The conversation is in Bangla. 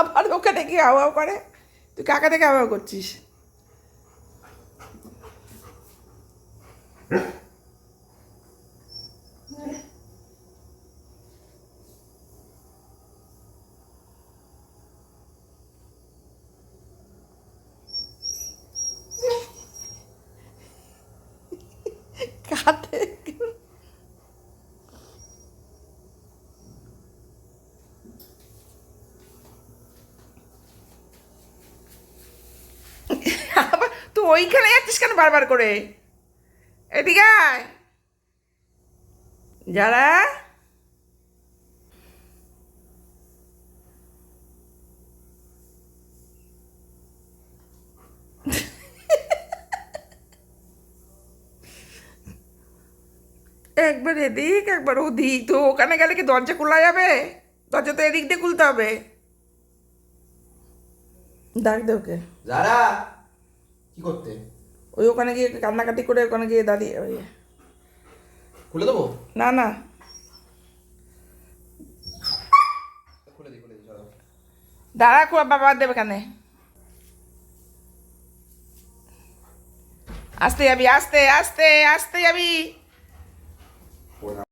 আবার ওখানে গিয়ে হাওয়া করে। তুই কাকা থেকে হাওয়া করছিস? কাঁদে আবার তুই ওইখানে যাচ্ছিস কেন বারবার করে? এদিকে যারা? একবার এদিক, একবার ওদিক। তো ওখানে গেলে কি দরজা খোলা যাবে? দরজা তো এদিক দিয়ে খুলতে হবে। ডাক দে ওকে। যারা? কি করতে? ওই ওখানে গিয়ে কান্নাকাটি করে ওখানে গিয়ে দাঁড়িয়ে ওই খুলে দেবো? না না। খুলে দিই খুলে দিই দাঁড়া করে বাবা দেবে কানে? আসতে যাবি আসতে আসতে আসতে যাবি।